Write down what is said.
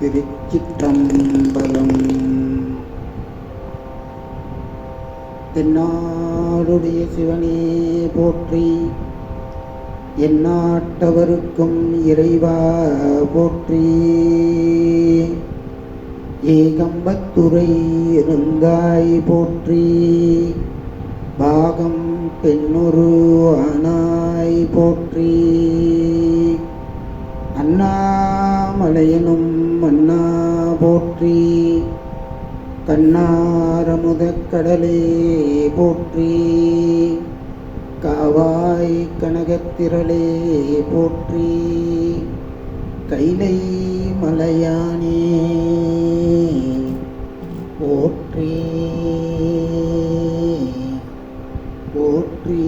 திருச்சிற்றம்பலம் தென்னாடுடைய சிவனே போற்றி எந்நாட்டவருக்கும் இறைவா போற்றி. ஏகம்பத்துறை இருந்தாய் போற்றி பாகம் பெண்ணொரு ஆனாய் போற்றி. அண்ணாமலையனும் மன்னா போற்றி கண்ணாரமுதக் கடலே போற்றி காவாய் கனகத்திரளே போற்றி கைலை மலையானே போற்றி போற்றி.